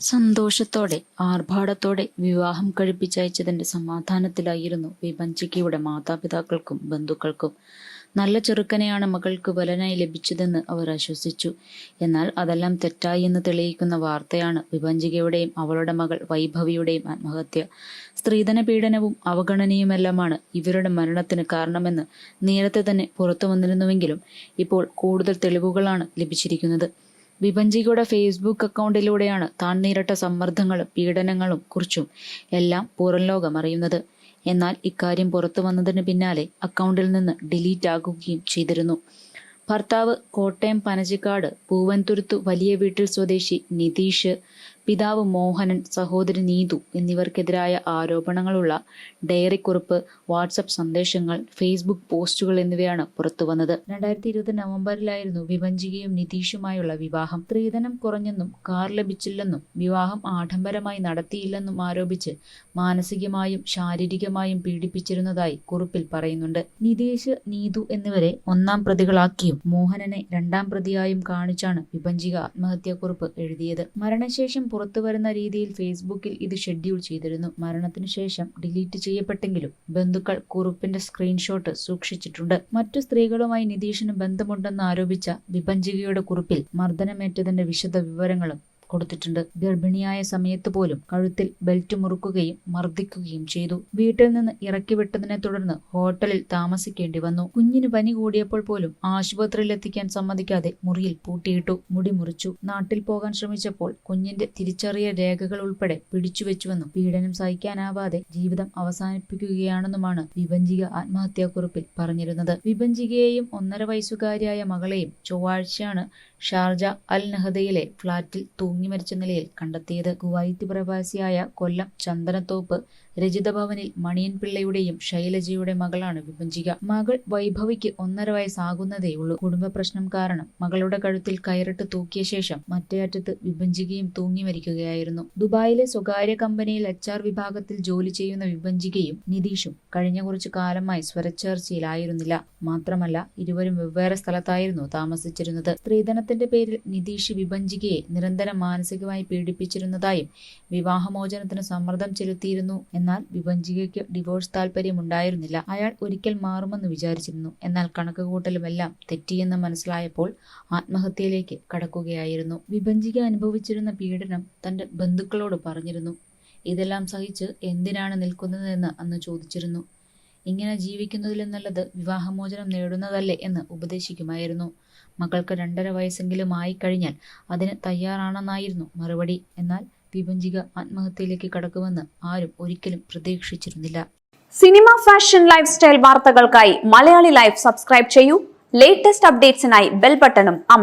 സന്തോഷത്തോടെ ആർഭാടത്തോടെ വിവാഹം കഴിപ്പിച്ചയച്ചതിന്റെ സമാധാനത്തിലായിരുന്നു വിഭജിക്കയുടെ മാതാപിതാക്കൾക്കും ബന്ധുക്കൾക്കും. നല്ല ചെറുക്കനെയാണ് മകൾക്ക് ബലനായി ലഭിച്ചതെന്ന് അവർ ആശ്വസിച്ചു. എന്നാൽ അതെല്ലാം തെറ്റായി എന്ന് തെളിയിക്കുന്ന വാർത്തയാണ് വിഭഞ്ചികയുടെയും അവളുടെ മകൾ വൈഭവിയുടെയും ആത്മഹത്യ. സ്ത്രീധന പീഡനവും അവഗണനയുമെല്ലാമാണ് ഇവരുടെ മരണത്തിന് കാരണമെന്ന് നേരത്തെ തന്നെ പുറത്തു വന്നിരുന്നുവെങ്കിലും ഇപ്പോൾ കൂടുതൽ തെളിവുകളാണ് ലഭിച്ചിരിക്കുന്നത്. വിഭജികയുടെ ഫേസ്ബുക്ക് അക്കൗണ്ടിലൂടെയാണ് താൻ നേരിട്ട സമ്മർദ്ദങ്ങളും പീഡനങ്ങളും കുറിച്ചും എല്ലാം പുറം ലോകം അറിയുന്നത്. എന്നാൽ ഇക്കാര്യം പുറത്തു വന്നതിന് പിന്നാലെ അക്കൗണ്ടിൽ നിന്ന് ഡിലീറ്റ് ആകുകയും ചെയ്തിരുന്നു. ഭർത്താവ് കോട്ടയം പനച്ചിക്കാട് പൂവൻതുരുത്തു വലിയ വീട്ടിൽ സ്വദേശി നിതീഷ് പിതാവ് മോഹനൻ സഹോദരി നീതു എന്നിവർക്കെതിരായ ആരോപണങ്ങളുള്ള ഡയറി കുറിപ്പ് വാട്സപ്പ് സന്ദേശങ്ങൾ ഫേസ്ബുക്ക് പോസ്റ്റുകൾ എന്നിവയാണ് പുറത്തുവന്നത്. രണ്ടായിരത്തി ഇരുപത് നവംബറിലായിരുന്നു വിഭഞ്ചികയും നിതീഷുമായുള്ള വിവാഹം. സ്ത്രീധനം കുറഞ്ഞെന്നും കാർ ലഭിച്ചില്ലെന്നും വിവാഹം ആഡംബരമായി നടത്തിയില്ലെന്നും ആരോപിച്ച് മാനസികമായും ശാരീരികമായും പീഡിപ്പിച്ചിരുന്നതായി കുറിപ്പിൽ പറയുന്നുണ്ട്. നിതീഷ് നീതു എന്നിവരെ ഒന്നാം പ്രതികളാക്കിയും മോഹനനെ രണ്ടാം പ്രതിയായും കാണിച്ചാണ് വിഭഞ്ചിക ആത്മഹത്യാ കുറിപ്പ് എഴുതിയത്. മരണശേഷം പുറത്തുവരുന്ന രീതിയിൽ ഫേസ്ബുക്കിൽ ഇത് ഷെഡ്യൂൾ ചെയ്തിരുന്നു. മരണത്തിനു ശേഷം ഡിലീറ്റ് ചെയ്യപ്പെട്ടെങ്കിലും ബന്ധുക്കൾ കുറിപ്പിന്റെ സ്ക്രീൻഷോട്ട് സൂക്ഷിച്ചിട്ടുണ്ട്. മറ്റു സ്ത്രീകളുമായി നിതീഷിന് ബന്ധമുണ്ടെന്ന് ആരോപിച്ച വിഭഞ്ചികയുടെ കുറിപ്പിൽ മർദ്ദനമേറ്റതിന്റെ വിശദ വിവരങ്ങളും കൊടുത്തിട്ടുണ്ട്. ഗർഭിണിയായ സമയത്ത് പോലും കഴുത്തിൽ ബെൽറ്റ് മുറുക്കുകയും മർദ്ദിക്കുകയും ചെയ്തു. വീട്ടിൽ നിന്ന് ഇറക്കി വിട്ടതിനെ തുടർന്ന് ഹോട്ടലിൽ താമസിക്കേണ്ടി വന്നു. കുഞ്ഞിന് പനി കൂടിയപ്പോൾ പോലും ആശുപത്രിയിൽ എത്തിക്കാൻ സമ്മതിക്കാതെ മുറിയിൽ പൂട്ടിയിട്ടു മുടി മുറിച്ചു. നാട്ടിൽ പോകാൻ ശ്രമിച്ചപ്പോൾ കുഞ്ഞിന്റെ തിരിച്ചറിയ രേഖകൾ ഉൾപ്പെടെ പിടിച്ചുവെച്ചുവെന്നും പീഡനം സഹിക്കാനാവാതെ ജീവിതം അവസാനിപ്പിക്കുകയാണെന്നുമാണ് വിഭഞ്ചിക ആത്മഹത്യാക്കുറിപ്പിൽ പറഞ്ഞിരുന്നത്. വിഭഞ്ചികയെയും ഒന്നര വയസ്സുകാരിയായ മകളെയും ചൊവ്വാഴ്ചയാണ് ഷാർജ അൽ നഹദയിലെ ഫ്ളാറ്റിൽ തൂങ്ങി മരിച്ച നിലയിൽ കണ്ടെത്തിയത് കുവൈറ്റ് പ്രവാസിയായ കൊല്ലം ചന്ദനത്തോപ്പ് രജിത ഭവനിൽ മണിയൻ പിള്ളയുടെയും ശൈലജയുടെ മകളാണ് വിഭജിക. മകൾ വൈഭവിക്ക് ഒന്നര വയസ്സാകുന്നതേയുള്ളൂ കുടുംബ പ്രശ്നം കാരണം മകളുടെ കഴുത്തിൽ കയറിട്ട് തൂക്കിയ ശേഷം മറ്റേ അറ്റത്ത് വിഭജികയും തൂങ്ങി മരിക്കുകയായിരുന്നു. ദുബായിലെ സ്വകാര്യ കമ്പനിയിൽ എച്ച് ആർ വിഭാഗത്തിൽ ജോലി ചെയ്യുന്ന വിഭജികയും നിതീഷും കഴിഞ്ഞ കുറച്ചു കാലമായി സ്വരച്ചേർച്ചയിലായിരുന്നില്ല. മാത്രമല്ല ഇരുവരും വെവ്വേറെ സ്ഥലത്തായിരുന്നു താമസിച്ചിരുന്നത്. സ്ത്രീധനത്തിന്റെ പേരിൽ നിതീഷ് വിഭഞ്ചികയെ നിരന്തരം മാനസികമായി പീഡിപ്പിച്ചിരുന്നതായും വിവാഹമോചനത്തിന് സമ്മർദ്ദം ചെലുത്തിയിരുന്നു എന്നാൽ വിഭജികയ്ക്ക് ഡിവോഴ്സ് താല്പര്യമുണ്ടായിരുന്നില്ല അയാൾ ഒരിക്കൽ മാറുമെന്ന് വിചാരിച്ചിരുന്നു. എന്നാൽ കണക്കുകൂട്ടലുമെല്ലാം തെറ്റിയെന്ന് മനസ്സിലായപ്പോൾ ആത്മഹത്യയിലേക്ക് കടക്കുകയായിരുന്നു. വിഭജിക അനുഭവിച്ചിരുന്ന പീഡനം തന്റെ ബന്ധുക്കളോട് പറഞ്ഞിരുന്നു. ഇതെല്ലാം സഹിച്ച് എന്തിനാണ് നിൽക്കുന്നതെന്ന് അന്ന് ചോദിച്ചിരുന്നു. ഇങ്ങനെ ജീവിക്കുന്നതിലും നല്ലത് വിവാഹമോചനം നേടുന്നതല്ലേ എന്ന് ഉപദേശിക്കുമായിരുന്നു. മകൾക്ക് രണ്ടര വയസ്സെങ്കിലും ആയിക്കഴിഞ്ഞാൽ അതിന് തയ്യാറാണെന്നായിരുന്നു മറുപടി. എന്നാൽ വിഭഞ്ചിക ആത്മഹത്യയിലേക്ക് കടക്കുമെന്ന് ആരും ഒരിക്കലും പ്രതീക്ഷിച്ചിരുന്നില്ല. സിനിമ ഫാഷൻ ലൈഫ് സ്റ്റൈൽ വാർത്തകൾക്കായി മലയാളി ലൈഫ് സബ്സ്ക്രൈബ് ചെയ്യൂ. ലേറ്റസ്റ്റ് അപ്ഡേറ്റ്സിനായി ബെൽ ബട്ടണും അമർ